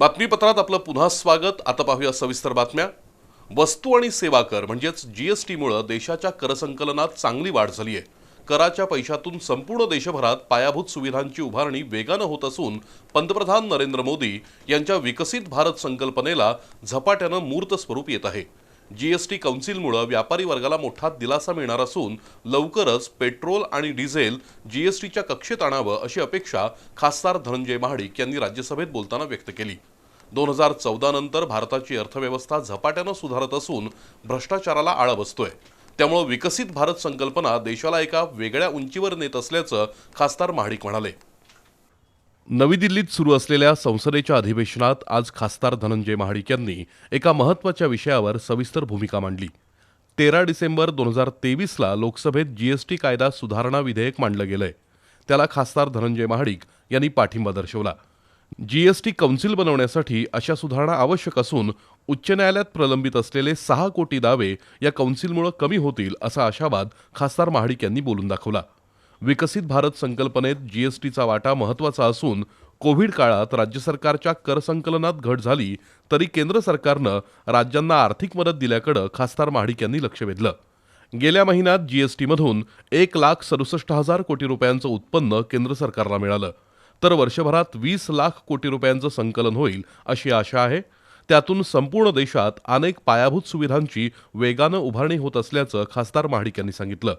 बातमीपत्रात आपलं पुन्हा स्वागत. आता पाहूया सविस्तर बातम्या. वस्तू आणि सेवा कर म्हणजेच जी एस टीमुळं देशाच्या करसंकलनात चांगली वाढ झाली आहे. कराच्या पैशातून संपूर्ण देशभरात पायाभूत सुविधांची उभारणी वेगानं होत असून पंतप्रधान नरेंद्र मोदी यांच्या विकसित भारत संकल्पनेला झपाट्यानं मूर्त स्वरूप येत आहे. जीएसटी कौन्सिलमुळं व्यापारी वर्गाला मोठा दिलासा मिळणार असून लवकरच पेट्रोल आणि डिझेल जीएसटीच्या कक्षेत आणावं अशी अपेक्षा खासदार धनंजय महाडिक यांनी राज्यसभेत बोलताना व्यक्त केली. दोन हजार चौदा नंतर भारताची अर्थव्यवस्था झपाट्यानं सुधारत असून भ्रष्टाचाराला आळा बसतोय. त्यामुळं विकसित भारत संकल्पना देशाला एका वेगळ्या उंचीवर नेत असल्याचं खासदार महाडिक म्हणाले. नवी दिल्लीत सुरू असलेल्या संसदेच्या अधिवेशनात आज खासदार धनंजय महाडिक यांनी एका महत्त्वाच्या विषयावर सविस्तर भूमिका मांडली. तेरा डिसेंबर दोन हजार तेवीसला लोकसभेत जीएसटी कायदा सुधारणा विधेयक मांडलं गेलंय. त्याला खासदार धनंजय महाडिक यांनी पाठिंबा दर्शवला. जीएसटी कौन्सिल बनवण्यासाठी अशा सुधारणा आवश्यक असून उच्च न्यायालयात प्रलंबित असलेले सहा कोटी दावे या कौन्सिलमुळे कमी होतील असा आशावाद खासदार महाडिक यांनी बोलून दाखवला. विकसित भारत संकल्पनेत जीएसटीचा वाटा महत्त्वाचा असून कोविड काळात राज्य सरकारच्या कर संकलनात घट झाली तरी केंद्र सरकारनं राज्यांना आर्थिक मदत दिल्याकडं खासदार महाडिक यांनी लक्ष वेधलं. गेल्या महिन्यात जीएसटीमधून एक लाख सदुसष्ट हजार कोटी रुपयांचं उत्पन्न केंद्र सरकारला मिळालं. तर वर्षभरात वीस लाख कोटी रुपयांचं संकलन होईल अशी आशा आहे. त्यातून संपूर्ण देशात अनेक पायाभूत सुविधांची वेगानं उभारणी होत असल्याचं खासदार महाडिक यांनी सांगितलं.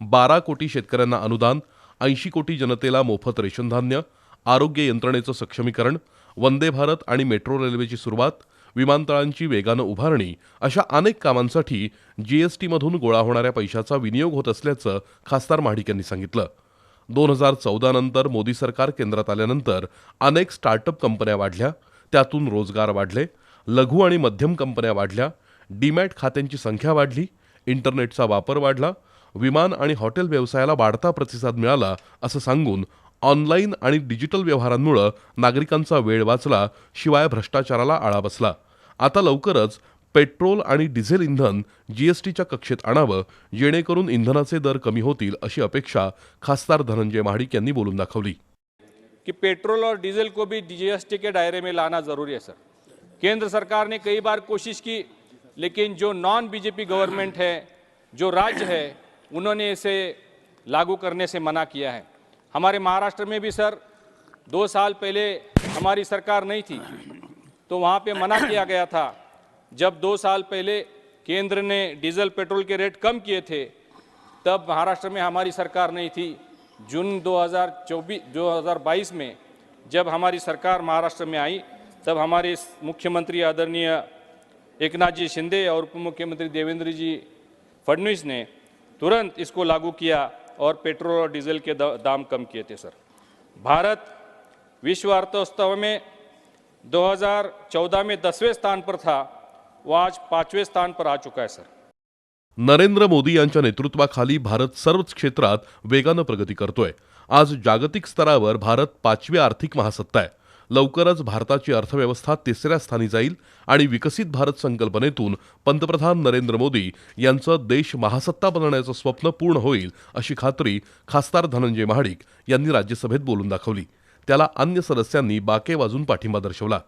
बारा कोटी शेतकऱ्यांना अनुदान ऐंशी कोटी जनतेला मोफत रेशनधान्य आरोग्य यंत्रणेचं सक्षमीकरण वंदे भारत आणि मेट्रो रेल्वेची सुरुवात विमानतळांची वेगानं उभारणी अशा अनेक कामांसाठी जीएसटीमधून गोळा होणाऱ्या पैशाचा विनियोग होत असल्याचं खासदार महाडिक यांनी सांगितलं. दोन हजार चौदा नंतर मोदी सरकार केंद्रात आल्यानंतर अनेक स्टार्टअप कंपन्या वाढल्या. त्यातून रोजगार वाढले. लघु आणि मध्यम कंपन्या वाढल्या. डीमॅट खात्यांची संख्या वाढली. इंटरनेटचा वापर वाढला. विमान आणि हॉटेल व्यवसायाला वाढता प्रतिसाद मिळाला असं सांगून ऑनलाईन आणि डिजिटल व्यवहारांमुळं नागरिकांचा वेळ वाचला शिवाय भ्रष्टाचाराला आळा बसला. आता लवकरच पेट्रोल आणि डिझेल इंधन जीएसटीच्या कक्षेत आणावं जेणेकरून इंधनाचे दर कमी होतील अशी अपेक्षा खासदार धनंजय महाडिक यांनी बोलून दाखवली. कि पेट्रोल और डीजल को भी जीएसटी के दायरे में लाना जरूरी है सर. केंद्र सरकार ने कई बार कोशिश की लेकिन जो नॉन बीजेपी गवर्नमेंट है जो राज्य है उन्होंने इसे लागू करने से मना किया है। हमारे महाराष्ट्र में भी सर, दो साल पहले हमारी सरकार नहीं थी तो वहाँ पे मना किया गया था। जब दो साल पहले केंद्र ने डीजल पेट्रोल के रेट कम किए थे, तब महाराष्ट्र में हमारी सरकार नहीं थी। जून 2024 2022 में जब हमारी सरकार महाराष्ट्र में आई, तब हमारे मुख्यमंत्री आदरणीय एकनाथ जी शिंदे और उप मुख्यमंत्री देवेंद्र जी फडणवीस ने तुरंत इसको लागू किया और पेट्रोल और डीजल के दाम कम किए थे, सर। भारत विश्व अर्थव्यवस्था में 2014 में दसवें स्थान पर था, वो आज पाँचवें स्थान पर आ चुका है, सर। नरेंद्र मोदी यांच्या नेतृत्वाखाली भारत सर्वच क्षेत्रात वेगानं प्रगती करतोय. आज जागतिक स्तरावर भारत पाचवी आर्थिक महासत्ता आहे. लवकरच भारताची अर्थव्यवस्था तिसऱ्या स्थानी जाईल आणि विकसित भारत संकल्पनेतून पंतप्रधान नरेंद्र मोदी यांचं देश महासत्ता बनवण्याचं स्वप्न पूर्ण होईल अशी खात्री खासदार धनंजय महाडिक यांनी राज्यसभेत बोलून दाखवली. त्याला अन्य सदस्यांनी बाके वाजून पाठिंबा दर्शवला.